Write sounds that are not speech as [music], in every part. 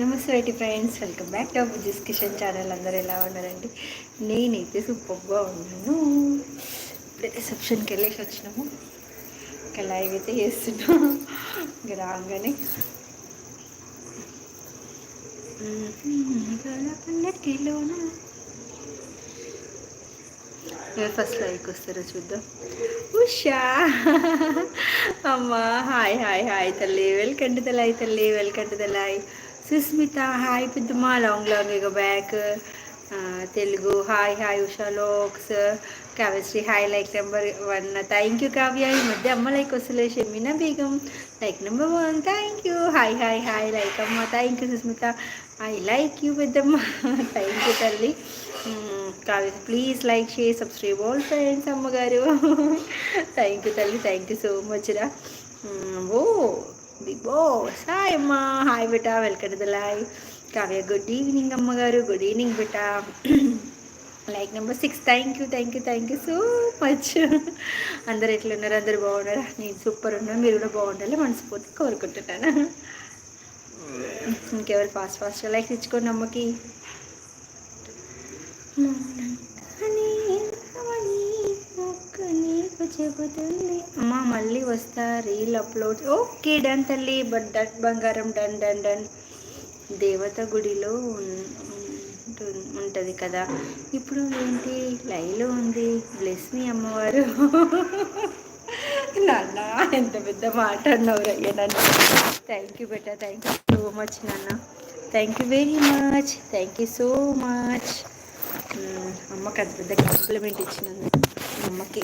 నమస్తే IT friends welcome back to బుజిస్ Kishan channel. అందరూ ఎలా ఉన్నారండి? నేనైతే సూపర్గా ఉన్నాను. ఇప్పుడే రిసెప్షన్కి వెళ్ళేసి వచ్చినాము. ఇంకా లైవ్ అయితే చేస్తున్నాము ఇంకా రాగానే. ఎవరు ఫస్ట్ లైక్ వస్తారో చూద్దాం. ఉషా! అమ్మా హాయ్ హాయ్ హాయ్ తల్లి. వెల్కండి టు తల్లి వెల్కండి టు సుస్మిత హాయ్ పెద్దమ్మా లాంగ్ లాంగ్ ఇక back Telugu hi hi Usha లోక్స్ Kavyasri hi like number one thank you Kavya. ఈ మధ్య అమ్మ లైక్ వస్తలే. Shameena Begum. Like number one thank you hi hi hi like అమ్మ. Thank you Sushmita. I like you పెద్దమ్మ. Thank you తల్లి. Kavya please like share subscribe all friends అమ్మగారు. Thank you తల్లి. Thank you so much రా. ఓ big boss hi అమ్మ. Hi beta welcome to the live Kavya good evening అమ్మగారు. Good evening beta. Like number six thank you thank you thank you so much అందరు ఎట్లున్నారు? అందరు బాగున్నారా? నేను super ఉన్నాను. మీరు కూడా బాగుండాలి మనస్ఫూర్తి కోరుకుంటున్నాను. ఇంకెవరు ఫాస్ట్ ఫాస్ట్గా లైక్ ఇచ్చుకోండి అమ్మకి. నీకు చెబుతుంది అమ్మ మళ్ళీ వస్తా. Reel upload. ఓకే డన్ తల్లి. బట్ డట్ బంగారం డన్ డన్ డన్. దేవత గుడిలో ఉంటుంది కదా. ఇప్పుడు ఏంటి? లైవ్లో ఉంది. బ్లెస్ మీ అమ్మవారు. [laughs] నాన్న ఎంత పెద్ద మాట అన్నావు అయ్యా నన్ను. థ్యాంక్ యూ బెటా థ్యాంక్ యూ సో మచ్ నాన్న. Thank you very much thank you so much అమ్మకి అంత పెద్ద కాంప్లిమెంట్ ఇచ్చినందుకు. అమ్మకి.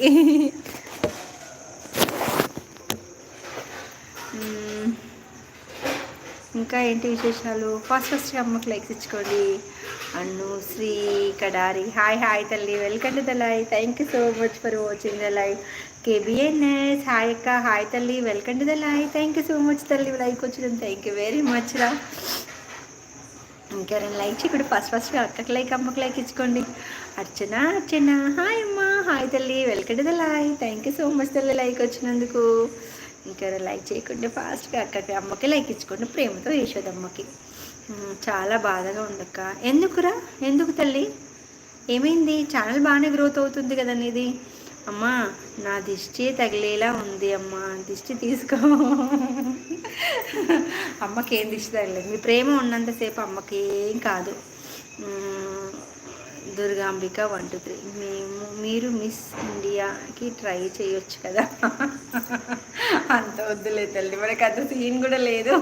ఇంకా ఏంటి విశేషాలు? ఫస్ట్ ఫస్ట్ అమ్మకి లైక్స్ ఇచ్చుకోండి. అన్ను శ్రీ కడారి. హాయ్ హాయ్ తల్లి. Welcome to the live. Thank you so much for watching the live KBNS hi అక్క. హాయ్ తల్లి. Welcome to the live thank you so much తల్లి. లైక్ వచ్చింది. థ్యాంక్ యూ వెరీ మచ్ రా. ఇంకెవరైనా like చేయకుండా first first అక్కకి like అమ్మకి like ఇచ్చుకోండి. అర్చన అర్చన హాయ్ అమ్మ హాయ్ తల్లి welcome to the live thank you so much తల్లి లైక్ వచ్చినందుకు. ఇంకెవరైనా లైక్ చేయకుండా ఫాస్ట్గా అక్కకి అమ్మకి లైక్ ఇచ్చుకోండి ప్రేమతో యశోదమ్మకి. చాలా బాధగా ఉండక్క ఎందుకురా? ఎందుకు తల్లి? ఏమైంది? ఛానల్ బాగానే గ్రోత్ అవుతుంది కదా నీది. అమ్మా నా దిష్టి తగిలేలా ఉంది అమ్మ. దిష్టి తీసుకో. అమ్మకి ఏం దిష్టి తగలేదు. మీ ప్రేమ ఉన్నంతసేపు అమ్మకి ఏం కాదు దుర్గాంబిక వన్ టూ త్రీ. మేము మీరు మిస్ ఇండియాకి ట్రై చేయొచ్చు కదా. అంత వద్దులే తల్లి. మనకి అంత సీన్ కూడా లేదు.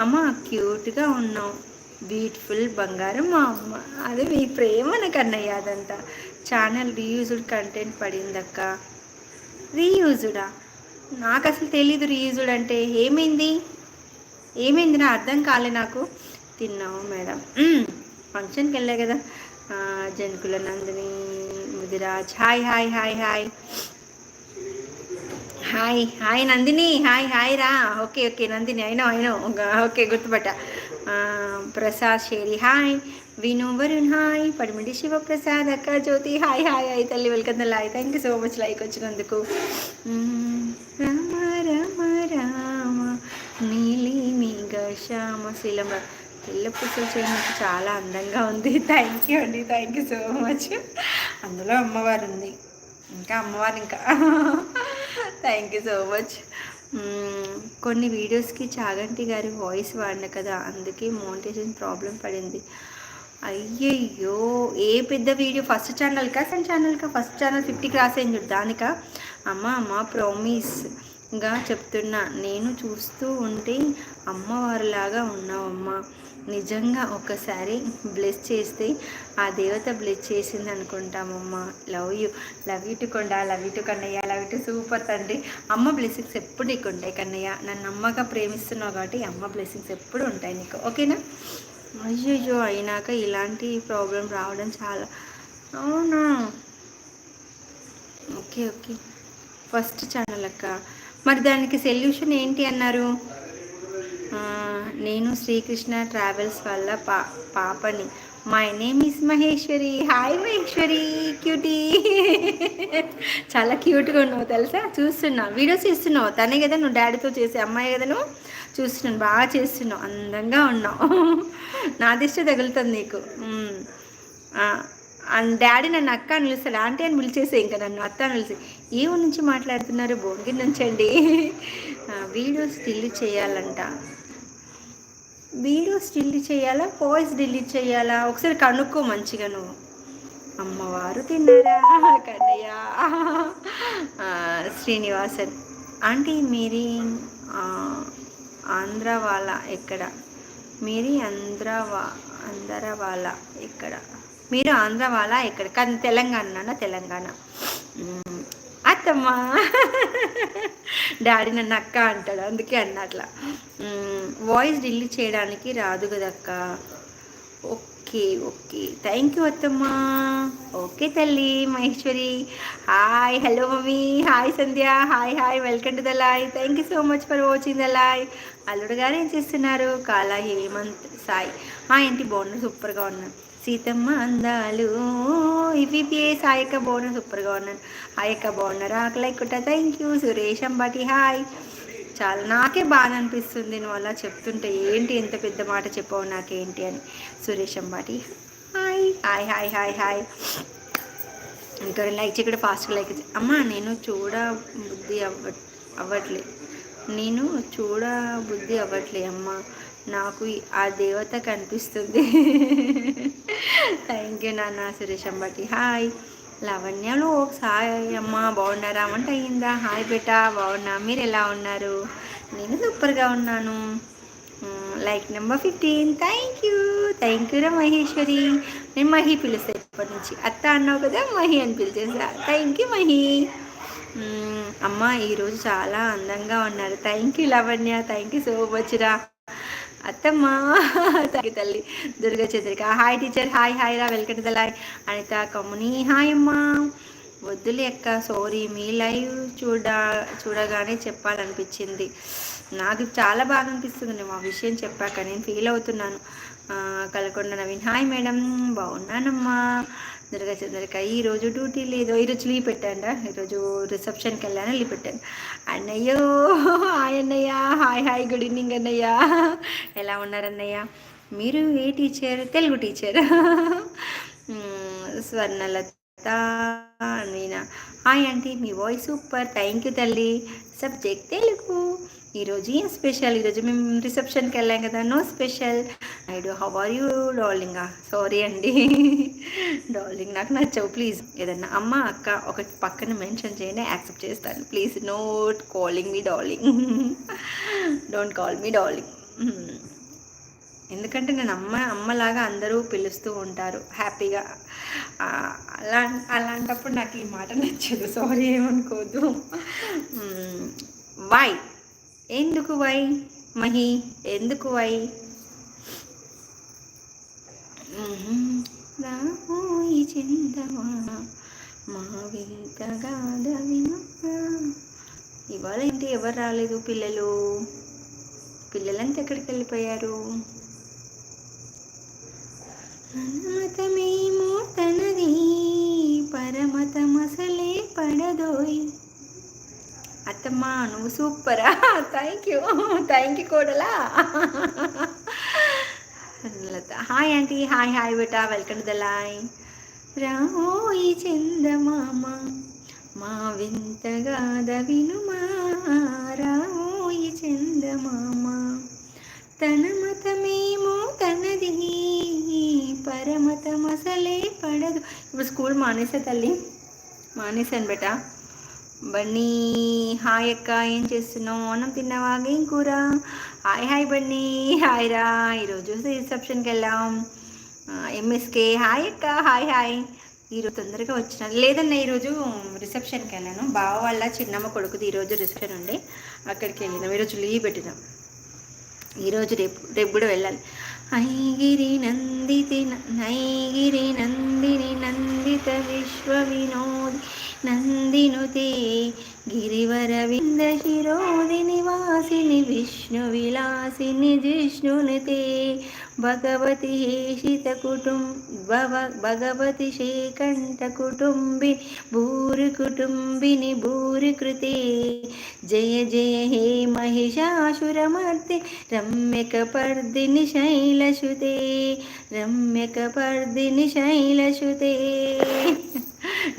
అమ్మ క్యూట్గా ఉన్నావు. బ్యూటిఫుల్ బంగారం మా అమ్మ. అది మీ ప్రేమ నాకు అన్నయ్య అదంతా. ఛానల్ రీయూజ్డ్ కంటెంట్ పడిందక్క. రీయూజ్డా? నాకు అసలు తెలీదు రీయూజ్డ్ అంటే ఏమైంది? ఏమైంది? నా అర్థం కాలే నాకు. తిన్నావు మేడం. ఫంక్షన్కి వెళ్ళా కదా Janakula Nandini Mudiraj. Hi hi hi hi. Hi hi Nandini. Hi hi రా. Okay okay Nandini. అయినో అయినో ఓకే గుర్తుపట్ట. ప్రసాద్ షేరి. హాయ్. విను వరుణ్ హాయ్ పడిమిడి శివప్రసాద్ అక్క జ్యోతి. హాయ్ హాయ్ హాయ్ తల్లి. Welcome hi thank you so much like వచ్చినందుకు. రామ రామ రామ. నీలి మీ శ్యామ శీలమ. తెల్ల పుసలు చేయడానికి చాలా అందంగా ఉంది. థ్యాంక్ యూ అండి. థ్యాంక్ యూ సో మచ్ అందులో అమ్మవారు ఉంది ఇంకా అమ్మవారు ఇంకా. థ్యాంక్ యూ సో మచ్ కొన్ని వీడియోస్కి చాగంటి గారి వాయిస్ వాడిన కదా అందుకే మోనిటేషన్ ప్రాబ్లం పడింది. అయ్యయ్యో ఏ పెద్ద వీడియో? ఫస్ట్ ఛానల్కా సెకండ్ ఛానల్కా ఫస్ట్ ఛానల్ ఫిఫ్టీ క్రాస్ అయింది దానికా? అమ్మ అమ్మ ప్రామిస్గా చెప్తున్నా నేను చూస్తూ ఉంటే అమ్మవారిలాగా ఉన్నావమ్మా. నిజంగా ఒకసారి బ్లెస్ చేస్తే ఆ దేవత బ్లెస్ చేసింది అనుకుంటామమ్మ. Love you love you too కొండ లవ్ యూ టు కన్నయ్య లవ్ యూ టు సూపర్ తండ్రి. అమ్మ బ్లెస్సింగ్స్ ఎప్పుడు నీకు ఉంటాయి కన్నయ్య. నన్ను అమ్మగా ప్రేమిస్తున్నావు కాబట్టి అమ్మ బ్లెస్సింగ్స్ ఎప్పుడు ఉంటాయి నీకు. ఓకేనా అయ్యో అయినాక ఇలాంటి ప్రాబ్లం రావడం చాలా. అవునా? Okay okay. ఫస్ట్ ఛానల్ అక్క. మరి దానికి సొల్యూషన్ ఏంటి అన్నారు? నేను శ్రీకృష్ణ ట్రావెల్స్ వల్ల పా పాపని. My name is Maheswari. Hi Maheswari. Cutie [laughs] చాలా క్యూట్గా ఉన్నావు తెలుసా? చూస్తున్నా. వీడియోస్ ఇస్తున్నావు తనే కదా నువ్వు డాడీతో చేసే అమ్మాయి కదా నువ్వు? చూస్తున్నాను బాగా చేస్తున్నావు అందంగా ఉన్నావు. నా దిష్టి తగులుతుంది నీకు. డాడీ నన్ను అక్క అని పిలుస్తాడు ఆంటీ అని పిలిచేసే ఇంకా నన్ను అత్త అని పిలిచి ఏ ఊరి నుంచి మాట్లాడుతున్నారు? భోగి నుంచి అండి. వీడియోస్ డిలీట్ చేయాలంట. వీడియోస్ డిలీట్ చేయాలా? వాయిస్ డిలీట్ చేయాలా? ఒకసారి కనుక్కో మంచిగా నువ్వు. అమ్మవారు తిన్నారా? కన్నయ్య. శ్రీనివాసన్. ఆంటీ మీరీ ఆంధ్ర వాళ్ళ ఎక్కడ? మీరు ఆంధ్ర వా ఆంధ్ర వాళ్ళ ఎక్కడ? మీరు ఆంధ్ర వాళ్ళ ఎక్కడ? కానీ తెలంగాణ. తెలంగాణ అత్తమ్మ. డాడీ నన్ను అక్క అంటాడు. అందుకే అన్నట్లా వాయిస్ డిలీట్ చేయడానికి రాదు కదక్క. Okay okay. థ్యాంక్ యూ అత్తమ్మా. ఓకే తల్లి Maheswari. Hi hello mummy. Hi Sandhya. Hi hi. Welcome to the live thank you so much for watching the live అల్లుడు గారు ఏం చేస్తున్నారు? కాలా హేమంత్ సాయి. మా ఇంటి బాగున్నారు సూపర్గా ఉన్నాను సీతమ్మ అందాలు. ఇవిపిఏ సాయక్క బాగున్నారు సూపర్గా ఉన్నాను హాయక్క బాగున్నారా? లైక్ కుట్ట thank you Suresh Ambati hi. చాలా నాకే బాధ అనిపిస్తుంది నువ్వు అలా చెప్తుంటే. ఏంటి ఎంత పెద్ద మాట చెప్పావు నాకేంటి అని. Suresh Ambati hi. Hi hi hi hi. ఇంకా లైక్ ఇక్కడ ఫాస్ట్గా లైక్ అమ్మా నేను చూడ బుద్ధి అవ్వ అవ్వట్లేదు నేను చూడ బుద్ధి అవ్వట్లే అమ్మ. నాకు ఆ దేవత కనిపిస్తుంది. థ్యాంక్ యూ నాన్న సురేష్ అంబటి హాయ్ లావణ్యలో హాయ్ అమ్మ బాగున్నారా? వంట అయ్యిందా హాయ్ బేటా బాగున్నా. మీరు ఎలా ఉన్నారు? నేను సూపర్గా ఉన్నాను. Like number fifteen. Thank you thank you రా మహేశ్వరి. నేను మహి పిలుస్తాను ఇప్పటి నుంచి. అత్త అన్నావు కదా మహి అని పిలిచేసా థ్యాంక్ యూ మహి. అమ్మ ఈరోజు చాలా అందంగా ఉన్నారు. Thank you Lavanya thank you so much రా. అత్తమ్మ తగ్గి తల్లి. Durga Chandrika hi teacher hi hi రా. వెల్కమ్ ద లైవ్ అనిత కమ్ముని హాయ్ అమ్మా. వద్దులే అక్క. సారీ మీ లైవ్ చూడ చూడగానే చెప్పాలనిపించింది. నాకు చాలా బాగా అనిపిస్తుంది. మా విషయం చెప్పాక నేను ఫీల్ అవుతున్నాను. కలకొండ నవీన్. హాయ్ మేడం బాగున్నానమ్మా. దుర్గా చంద్రిక ఈరోజు డ్యూటీ లేదు. ఈరోజు లీవ్ పెట్టాడా ఈరోజు రిసెప్షన్కి వెళ్ళాను లీవ్ పెట్టాను. అన్నయ్యో హాయ్ అన్నయ్య. హాయ్ హాయ్ గుడ్ ఈవినింగ్ అన్నయ్య. ఎలా ఉన్నారన్నయ్య మీరు ఏ teacher Telugu teacher Swarnalatha Meena. Hi aunty me voice super thank you తల్లి. సబ్జెక్ట్ తెలుగు. ఈరోజు ఏం స్పెషల్? ఈరోజు మేము రిసెప్షన్కి వెళ్ళాం కదా no special. I do how are you darling? Sorry అండి. డార్లింగ్ నాకు నచ్చవు ప్లీజ్. ఏదన్నా అమ్మ అక్క ఒక పక్కన మెన్షన్ చేయండి యాక్సెప్ట్ చేస్తాను. Please note calling me darling. Don't call me darling. ఎందుకంటే నేను అమ్మ అమ్మలాగా అందరూ పిలుస్తూ ఉంటారు హ్యాపీగా. అలా అలాంటప్పుడు నాకు ఈ మాట నచ్చదు. సారీ ఏమనుకోదు వై ఎందుకు వై మహి? ఎందుకు వై? రాబోయి చెందవా? మా వింతగా ఇవాళ ఏంటి ఎవరు రాలేదు పిల్లలు? పిల్లలంతా ఎక్కడికి వెళ్ళిపోయారు? మతమేమో తనది పరమతమసలే పడదోయ్. అత్తమ్మ నువ్వు సూపరా థ్యాంక్ యూ థ్యాంక్ యూ కోడలా హాయ్ ఆంటీ హాయ్ హాయ్ బేటా వెల్కమ్ టు ద లైన్ రామోయి చందమామ మా వింతగా దవినుమా రామోయి చందమామ తన మతమేమో తనది పరమతమసలే పడదు ఇప్పుడు స్కూల్ మానేసే తల్లి మానేసాను బేటా బన్నీ హాయ్ అక్క ఏం చేస్తున్నావు? అన్నం తిన్నావా? ఏం కూర? Hi hi Bunny. హాయ్ రా. ఈరోజు రిసెప్షన్కి వెళ్ళాం. ఎంఎస్కే హాయ్ అక్క. Hi hi. ఈరోజు తొందరగా వచ్చిన లేదన్న ఈరోజు రిసెప్షన్కి వెళ్ళాను. బావ వాళ్ళ చిన్నమ్మ కొడుకుది ఈరోజు రిసెప్షన్ ఉండే. అక్కడికి వెళ్ళినాం. ఈరోజు లీవ్ పెట్టినాం. ఈరోజు రేపు రేపు కూడా వెళ్ళాలి. ఐగిరి నందితి నైగిరి నందిని నందిత విశ్వ వినోది ನಂದಿನುತೆ ಗಿರಿವರ ವಿಂದ ಶಿರೋದಿ ನಿವಾಸಿನಿ ವಿಷ್ಣು ವಿಲಾಸಿನಿ ಜಿಷ್ಣುನುತೆ ಭಗವತಿ ಹೇಷಿತ ಕುಟುಂಬ ಭಗವತಿ ಶ್ರೀಕಂಠ ಕುಟುಂಬಿ ಭೂರಿ ಕುಟುಂಬಿನಿ ಭೂರಿ ಕೃತೆ ಜಯ ಜಯ ಹೇ ಮಹಿಷಾಸುರಮರ್ತಿ ರಮ್ಯಕಪರ್ದಿನಿ ಶೈಲಶುತೆ ರಮ್ಯಕಪರ್ದಿನಿ ಶೈಲಶುತೆ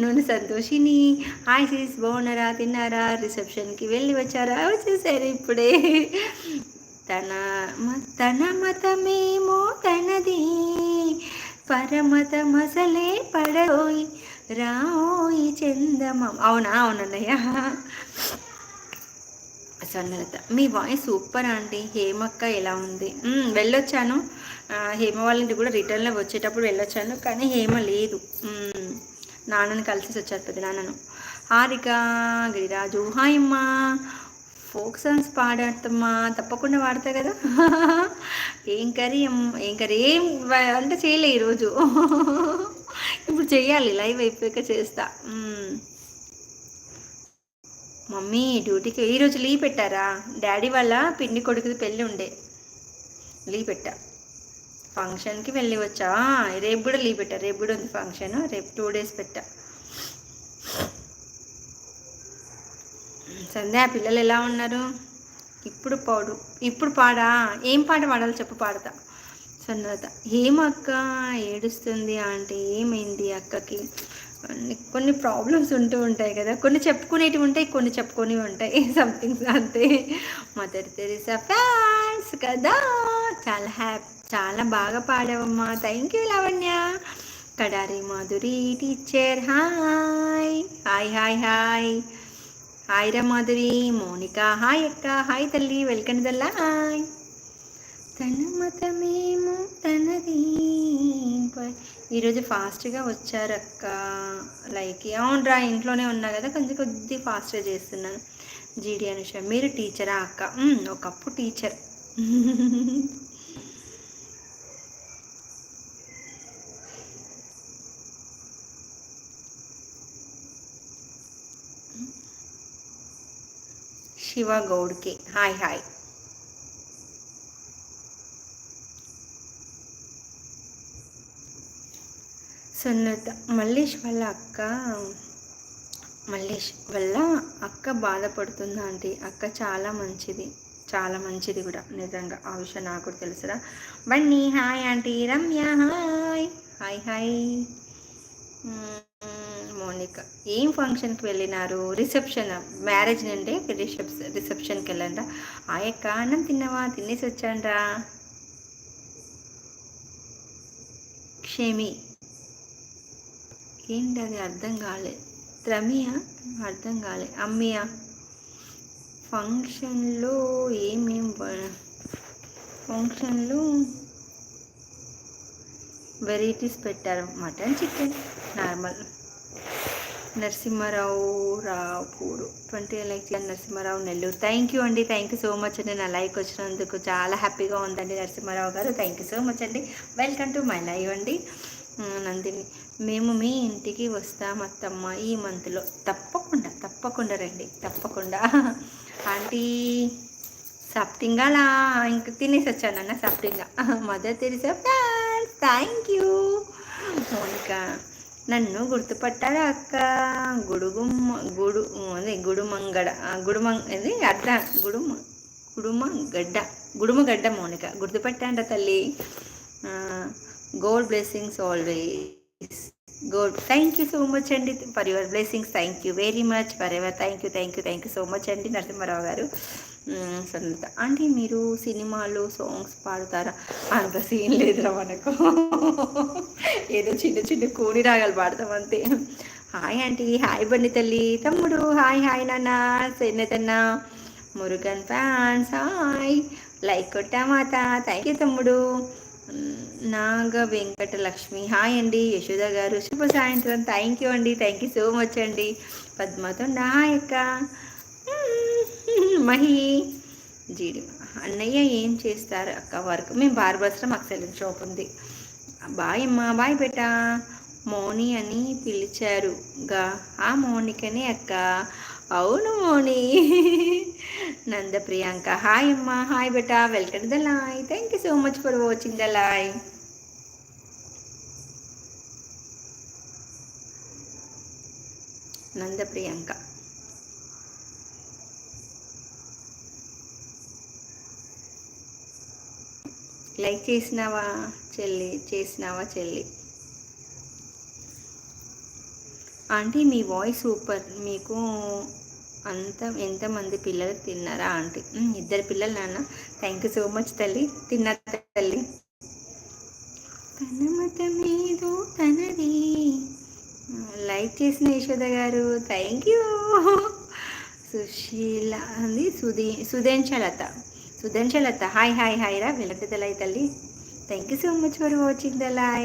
నూనె సంతోషిని. హాయ్ సీస్ బాగున్నారా? తిన్నారా? రిసెప్షన్కి వెళ్ళి వచ్చారా? వచ్చేసారు ఇప్పుడే. తన తన మతమేమో తనది. పరమత మసలే పడోయి రాయి చందమ. అవునా? అవునన్నయ్య. సన్నత మీ వాయిస్ సూపర్ అండి హేమక్క ఎలా ఉంది? వెళ్ళొచ్చాను. హేమ వాళ్ళ ఇంటికి కూడా రిటర్న్లో వచ్చేటప్పుడు వెళ్ళొచ్చాను కానీ హేమ లేదు. నాన్నని కలిసి వచ్చారు పెద్ద నాన్నను. Harika Giriraju hi folk songs పాడతామ్మా తప్పకుండా వాడతా కదా. [laughs] ఏం కర్రీ ఏం కర్రీ? ఏం అంటే చేయలే ఈరోజు. [laughs] ఇప్పుడు చేయాలి లైవ్ అయిపోయాక చేస్తా. మమ్మీ డ్యూటీకి ఈరోజు లీవ్ పెట్టారా? డాడీ వాళ్ళ పిండి కొడుకుది పెళ్ళి ఉండే. లీవ్ పెట్టా. ఫంక్షన్కి వెళ్ళి వచ్చా రేపు కూడా లీవ్ పెట్టా. రేపు కూడా ఉంది ఫంక్షన్. రేపు టూ డేస్ పెట్టా. సంధ్యా పిల్లలు ఎలా ఉన్నారు? ఇప్పుడు పాడు. ఇప్పుడు పాడా? ఏం పాట పాడాలి చెప్పు పాడతా. సన్నత ఏమక్క? ఏడుస్తుంది అంటే ఏమైంది అక్కకి? కొన్ని ప్రాబ్లమ్స్ ఉంటూ ఉంటాయి కదా. కొన్ని చెప్పుకునేటివి ఉంటాయి కొన్ని చెప్పుకొని ఉంటాయి. [laughs] సంథింగ్ అంతే. మదర్ తెరిసా ఫ్యాన్స్ కదా? చాలా హ్యాపీ చాలా బాగా పాడావమ్మా. Thank you Lavanya. Kadari Madhuri teacher hi hi hi hi hi రా మాధురి. మౌనిక హాయ్ అక్క. హాయ్ తల్లి వెల్కమ్ దల్లా హాయ్ తన మతమేమో తనది ఈరోజు ఫాస్ట్గా వచ్చారు అక్క. లైక్ అవునరా ఇంట్లోనే ఉన్నా కదా కొంచెం కొద్ది ఫాస్ట్గా చేస్తున్నాను జీడి అనుష మీరు టీచరా అక్క? ఒకప్పుడు teacher [laughs] Shiva గౌడ్కి. Hi hi. సున్నత Mallesh వాళ్ళ అక్క మల్లేష్ వల్ల అక్క బాధపడుతుందా అంటే అక్క చాలా మంచిది. చాలా మంచిది కూడా. నిజంగా ఆ విషయం నాకు కూడా తెలుసురా. Bunny hi aunty. Ramya hi. Hi hi. Mounika ఏం ఫంక్షన్కి వెళ్ళినారు? రిసెప్షన్ మ్యారేజ్ నుండి రిసెప్షన్ రిసెప్షన్కి వెళ్ళండి ఆ యొక్క అన్నం తిన్నావా? తినేసి వచ్చాండ్రా. క్షమి. ఏంటి అది అర్థం కాలే. త్రమియా అర్థం కాలే. అమ్మియా ఫంక్షన్లో ఏమేం ఫంక్షన్లో వెరైటీస్ పెట్టారు. Mutton chicken normal. Narasimharao Rapur twenty like Narasimharao Nellore. Thank you అండి. థ్యాంక్ యూ సో మచ్ అండి. నా లైక్ వచ్చినందుకు చాలా హ్యాపీగా ఉందండి నరసింహారావు గారు. థ్యాంక్ యూ సో మచ్ అండి. వెల్కమ్ టు మై లైవ్ అండి. నందిని మేము మీ ఇంటికి వస్తాం అత్తమ్మ ఈ మంత్లో తప్పకుండా తప్పకుండా రండి. తప్పకుండా. ఆంటీ సప్టింగాలా? ఇంక తినేసి వచ్చానన్న సప్టింగా. [laughs] Mother Teresa? థ్యాంక్ యూ ఇంకా నన్ను గుర్తుపట్టారా అక్క? గుడుగుమ్మ గుడు అదే గుడుమంగడ గుడుమంగ అది అడ్డ గుడుమ గుడుమ గడ్డ గుడుమ గడ్డ మౌనిక. గుర్తుపట్టాండ తల్లి. Gold blessings always gold thank you so much అండి for your blessings thank you very much for ever thank you thank you thank you so much అండి నరసింహారావు గారు. సన్నత అంటే మీరు సినిమాలు సాంగ్స్ పాడతారా? అంత సీన్ లేదురా మనకు. ఏదో చిన్న చిన్న కోడి రాగాలు పాడతాం అంతే. హాయ్ ఆంటీ హాయ్ బండి తల్లి తమ్ముడు హాయ్ హాయ్ నాన్న సెన్నెతన్న మురుగన్ ఫ్యాన్స్ హాయ్. లైక్ కొట్టా మాత థ్యాంక్ యూ తమ్ముడు. నాగ వెంకట లక్ష్మి హాయ్ అండి. యశోద గారు శుభ సాయంత్రం. థ్యాంక్ యూ అండి. థ్యాంక్ యూ సో మచ్ అండి. పద్మతో హాయ్ అక్క. మహి. జీడి అన్నయ్య ఏం చేస్తారు? అక్క వర్క్ మేము బార్బస్లో మాకు సెలూన్ షాప్ ఉంది. బాయ్ అమ్మా బాయ్ బేటా. మౌని అని పిలిచారు. గా ఆ మౌనికనే అక్క. అవును మోని. నంద ప్రియాంక హాయ్ అమ్మ hi beta. Welcome the live thank you so much for watching the live Nanda Priyanka like చేసినావా చెల్లి? చేసినావా చెల్లి? ఆంటీ మీ వాయిస్ సూపర్. మీకు అంత ఎంతమంది పిల్లలు తిన్నారా ఆంటీ? ఇద్దరు పిల్లలు నాన్న. థ్యాంక్ యూ సో మచ్ తల్లి. తిన్న తల్లి. తన మతమేదో తనది. లైక్ చేసిన యశోద గారు. థ్యాంక్ యూ సుశీల అంది సుధీ సుధేంచలత సుధేంశలత హాయ్ హాయ్ హాయ్ రా వెళ్ళటదలై తల్లి. Thank you so much for watching the live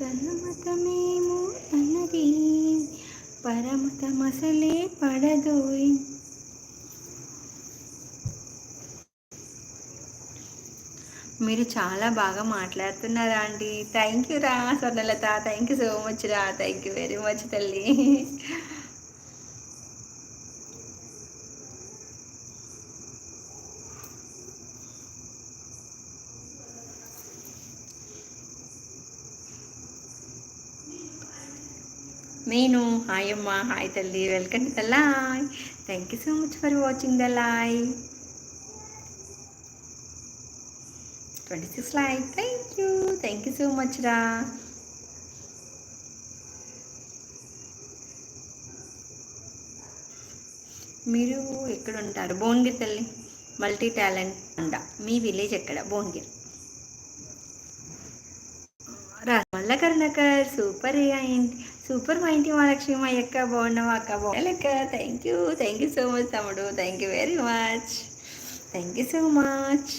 తనమతమేమో అన్నది పరమతమసలే పడదోయ్. మీరు చాలా బాగా మాట్లాడుతున్నారా అండి థ్యాంక్ యూ రా Swarnalatha. Thank you so much రా. థ్యాంక్ యూ వెరీ మచ్ తల్లి. నేను హాయ్ అమ్మ. హాయ్ తల్లి. Welcome to the live thank you so much for watching the live twenty six like thank you thank you so much రా మీరు ఎక్కడ ఉంటారు? భువనగిరి తల్లి. మల్టీ టాలెంట్ అండ మీ విలేజ్ ఎక్కడ? భువనగిరి. మల్ల కరుణాకర్ సూపర్ అయింది. సూపర్ మా ఇంటి మహాలక్ష్మి మా అక్క? బాగున్నావా అక్క? బాగున్నాక thank you thank you so much తమ్ముడు. Thank you very much thank you so much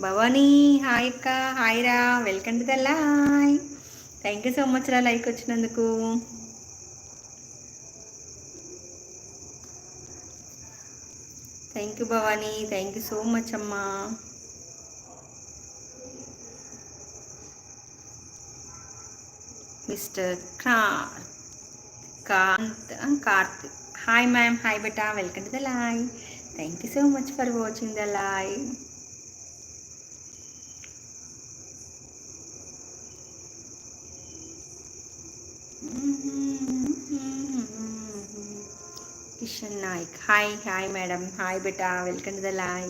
Bhavani hi అక్క హాయ్ రా welcome to the live thank you so much రా లైక్ వచ్చినందుకు. Thank you Bhavani thank you so much అమ్మా. Mister కార్ కాంత్ Karthik hi ma'am hi beta welcome to the live thank you so much for watching the live Kishan Nayak hi hi madam hi beta welcome to the live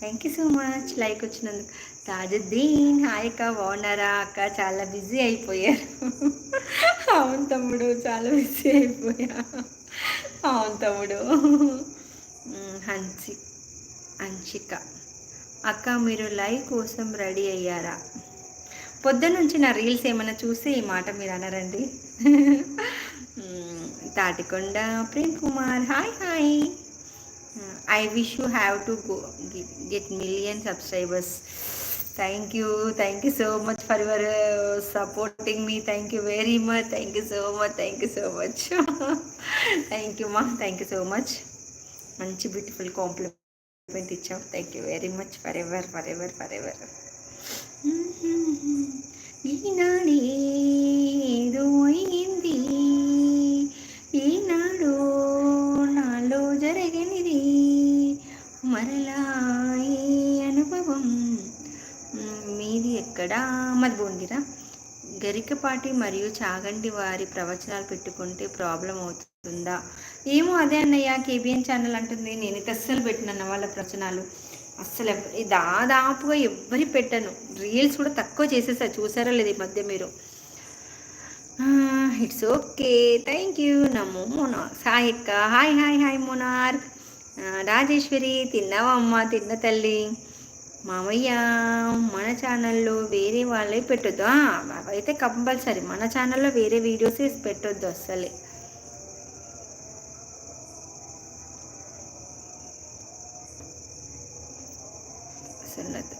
thank you so much like వచ్చినందుకు. Tajuddin. Hi అక్క బాగున్నారా? అక్క చాలా busy అయిపోయారు. అవును తమ్ముడు చాలా busy అయిపోయా. అవును తమ్ముడు. హన్సి హన్షిక. అక్క మీరు లైవ్ కోసం రెడీ అయ్యారా? పొద్దున్నుంచి నా రీల్స్ ఏమైనా చూస్తే ఈ మాట మీరు అనరండి. Tatikonda Prem Kumar. Hi hi. I wish you have to go get million subscribers. Thank you thank you so much for your supporting me thank you very much thank you so much thank you so much thank you మా thank you so much మంచి beautiful compliment ఇచ్చావు thank you very much for ever for ever for ever ఈనాడేదో అయింది. ఈనాడు నాలో జరగనిది. మరలా ఈ అనుభవం మీది ఎక్కడా గరికపాటి మరియు చాగంటి వారి ప్రవచనాలు పెట్టుకుంటే ప్రాబ్లం అవుతుందా? ఏమో అదే అన్నయ్య కేబిఎన్ ఛానల్ అంటుంది. నేను అస్సలు పెట్టినన్న వాళ్ళ ప్రవచనాలు. అస్సలు దాదాపుగా ఎవ్వరి పెట్టను. రీల్స్ కూడా తక్కువ చేసేసా. చూసారా లేదు ఈ మధ్య మీరు? It's okay. Thank you. Namo Mona hi అక్క. హాయ్ హాయ్ హాయ్ మోనార్. రాజేశ్వరి తిన్నావా అమ్మ? తిన్న తల్లి. మామయ్య మన ఛానల్లో వేరే వాళ్ళే పెట్టొద్దు. అయితే కంపల్సరీ. మన ఛానల్లో వేరే వీడియోస్ పెట్టొద్దు అస్సలే.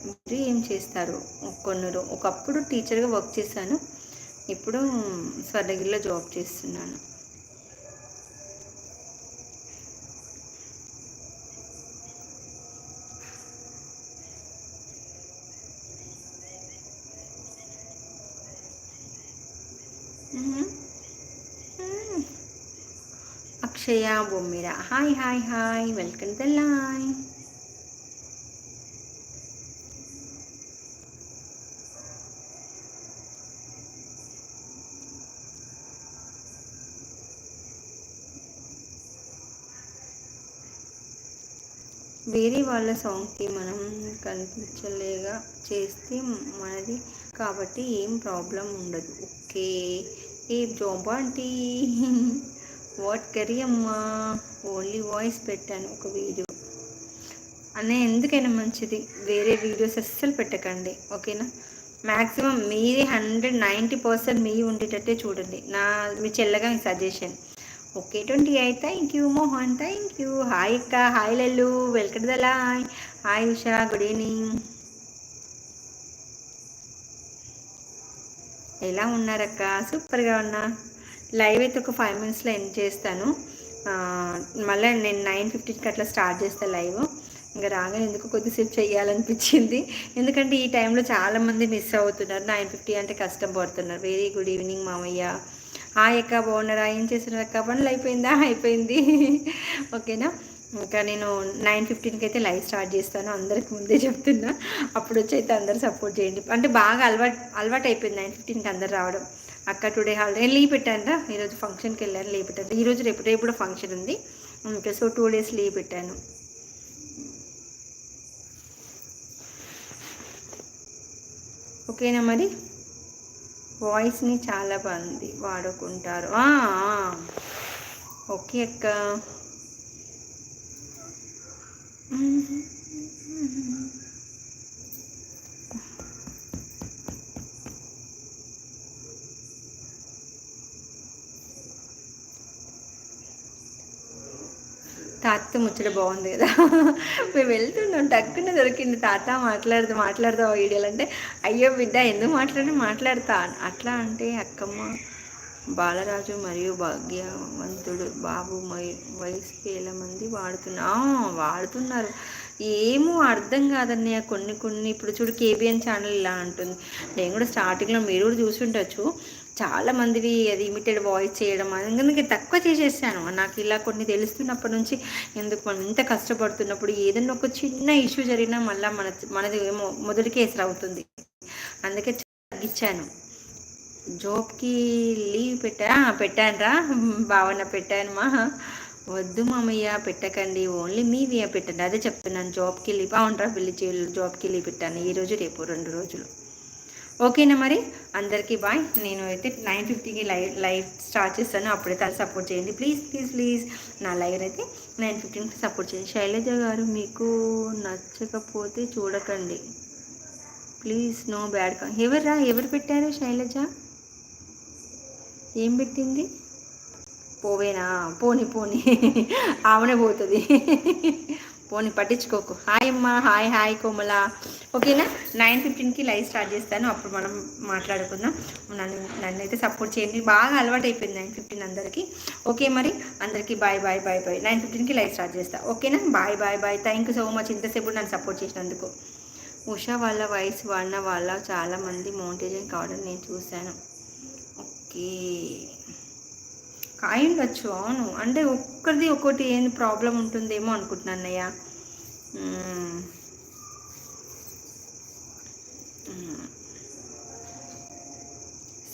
మీరు ఏం చేస్తారు? కొన్ని ఒకప్పుడు టీచర్గా వర్క్ చేశాను. ఇప్పుడు స్వర్ణగిరిలో జాబ్ చేస్తున్నాను. Akshaya Bommira hi hi hi welcome the live వేరే వాళ్ళ సాంగ్కి మనం కనిపించలేగా చేస్తే మనది కాబట్టి ఏం ప్రాబ్లం ఉండదు. ఓకే ఏ జాబ్ అంటే వాట్ కర్రీ అమ్మా? ఓన్లీ వాయిస్ పెట్టాను ఒక వీడియో. అనే ఎందుకైనా మంచిది? వేరే వీడియోస్ అస్సలు పెట్టకండి ఓకేనా? మ్యాక్సిమం మీది హండ్రెడ్ నైంటీ పర్సెంట్ మీ ఉండేటట్టే చూడండి. నా మీ చెల్లగా suggestion. Okay twenty eight. Thank you Mohan. Thank you. Hi అక్క హాయ్ లల్లు. వెల్కమ్ దలా హాయ్ ఉషా గుడ్ ఈవినింగ్. ఎలా ఉన్నారక్క సూపర్గా ఉన్నా? లైవ్ అయితే ఒక ఫైవ్ మినిట్స్లో ఎండ్ చేస్తాను. మళ్ళీ నేను నైన్ ఫిఫ్టీన్కి అట్లా స్టార్ట్ చేస్తాను లైవ్. ఇంకా రాగానే ఎందుకు కొద్దిసేపు చేయాలనిపించింది ఎందుకంటే ఈ టైంలో చాలామంది మిస్ అవుతున్నారు. నైన్ ఫిఫ్టీ అంటే కష్టం పడుతున్నారు. వెరీ గుడ్ ఈవినింగ్ మామయ్య. హాయ్ అక్క బాగున్నారా? ఏం చేస్తున్నారు అక్క? పనులు అయిపోయిందా? అయిపోయింది. ఓకేనా? ఇంకా నేను నైన్ ఫిఫ్టీన్కి అయితే లైవ్ స్టార్ట్ చేస్తాను. అందరికి ముందే చెప్తున్నా. అప్పుడు వచ్చి అయితే అందరు సపోర్ట్ చేయండి. అంటే బాగా అలవాటు అలవాటు అయిపోయింది నైన్ ఫిఫ్టీన్కి అందరు రావడం. అక్క టుడే హాలిడే లీవ్ పెట్టాను ఈరోజు ఫంక్షన్కి వెళ్ళాను లీవ్ పెట్టాను. ఈరోజు రేపు రేపు కూడా ఫంక్షన్ ఉంది. Okay so two days leave పెట్టాను. ఓకేనా మరి? వాయిస్ని చాలా బాగుంది వాడుకుంటారు. ఓకే అక్క. తాతతో ముచ్చట బాగుంది కదా. మేము వెళ్తున్నాం టక్కున దొరికింది. తాత మాట్లాడదు మాట్లాడదావు వీడియోలు అంటే అయ్యో బిడ్డ ఎందుకు మాట్లాడి మాట్లాడతా. అట్లా అంటే అక్కమ్మ బాలరాజు మరియు భాగ్యవంతుడు బాబు వయసు వేల మంది వాడుతున్నా. వాడుతున్నారు. ఏమో అర్థం కాదన్నయ్య. కొన్ని కొన్ని ఇప్పుడు చూడు కేబిఎన్ ఛానల్ ఇలా ఉంటుంది నేను కూడా స్టార్టింగ్లో మీరు కూడా చూసి ఉండొచ్చు చాలా మందివి అది ఇమిటెడ్ వాయిస్ చేయడం అందుకే తక్కువ చేసేసాను. నాకు ఇలా కొన్ని తెలుస్తున్నప్పటి నుంచి ఎందుకు మనం ఇంత కష్టపడుతున్నప్పుడు ఏదన్నా ఒక చిన్న ఇష్యూ జరిగినా మళ్ళీ మన మనది ఏమో మొదటి కేసులు అవుతుంది. అందుకే తగ్గించాను. జాబ్కి లీవ్ పెట్టా పెట్టాను రా. భావన పెట్టాను మా. వద్దు మామయ్య పెట్టకండి. ఓన్లీ మీవి పెట్టండి. అదే చెప్తున్నాను. జాబ్కి లీవ్ అవునరా బిల్లి జాబ్కి లీవ్ పెట్టాను. ఈరోజు రేపు రెండు రోజులు. ఓకేనా మరి? అందరికీ బాయ్. నేను అయితే నైన్ ఫిఫ్టీకి లైవ్ లైవ్ స్టార్ట్ చేస్తాను. అప్పుడైతే అది సపోర్ట్ చేయండి. Please please please. నా లైవ్ అయితే నైన్ ఫిఫ్టీన్కి సపోర్ట్ చేయండి. శైలజ గారు మీకు నచ్చకపోతే చూడకండి. ప్లీజ్ నో బ్యాడ్ ఎవరా ఎవరు పెట్టారు శైలజ? ఏం పెట్టింది? పోవేనా? పోని పోని. [laughs] ఆమెనే పోతుంది. పోని పట్టించుకోకు. హాయ్ అమ్మ హాయ్ హాయ్ కోమల. ఓకేనా? నైన్ ఫిఫ్టీన్కి లైవ్ స్టార్ట్ చేస్తాను. అప్పుడు మనం మాట్లాడుకుందాం. నన్ను నన్ను అయితే సపోర్ట్ చేయండి. బాగా అలవాటు అయిపోయింది నైన్ ఫిఫ్టీన్ అందరికీ. ఓకే మరి? అందరికీ bye bye bye bye. Nine ఫిఫ్టీన్కి live start చేస్తా. ఓకేనా? Bye bye bye. Thank you so much ఇంతసేపు నన్ను సపోర్ట్ చేసినందుకు. ఉషా వాళ్ళ వయసు వాడిన వాళ్ళ చాలామంది మౌంటేజన్ కావడం నేను చూశాను. ఓకే. అయ్యుండొచ్చు అవును. అంటే ఒక్కరిది ఒక్కటి ఏం ప్రాబ్లం ఉంటుందేమో అనుకుంటున్నాను అన్నయ్య.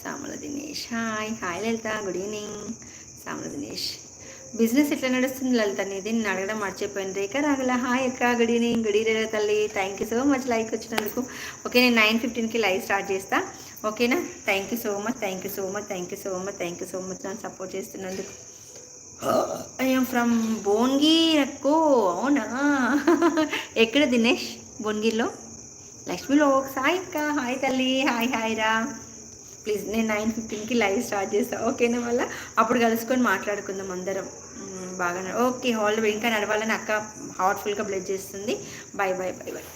Samala Dinesh hi. Hi Lalitha good evening Samala Dinesh. Business ఎట్లా నడుస్తుంది లలిత అనేది నేను అడగడం మర్చిపోయాను. రేఖ రాగల హాయ్ అక్క గుడ్ ఈవినింగ్ గుడ్ ఈవినింగ్ తల్లి. Thank you so much like వచ్చినందుకు. ఓకే నేను నైన్ ఫిఫ్టీన్కి లైవ్ స్టార్ట్ చేస్తా. ఓకేనా? Thank you so much thank you so much thank you so much thank you so much నన్ను సపోర్ట్ చేస్తున్నందుకు. I'm from Bhuvanagiri అక్కో అవునా? ఎక్కడ దినేష్ భువనగిరిలో లక్ష్మిలో సాయి అక్క హాయ్ తల్లి హాయ్ హాయ్ రా. ప్లీజ్ నేను నైన్ ఫిఫ్టీన్కి లైవ్ స్టార్ట్ చేస్తాను ఓకేనా వల్ల అప్పుడు కలుసుకొని మాట్లాడుకుందాం అందరం. బాగా ఓకే హాల్ ఇంకా నడవాలని అక్క హార్ట్ఫుల్గా బ్లెడ్ చేస్తుంది. Bye bye bye bye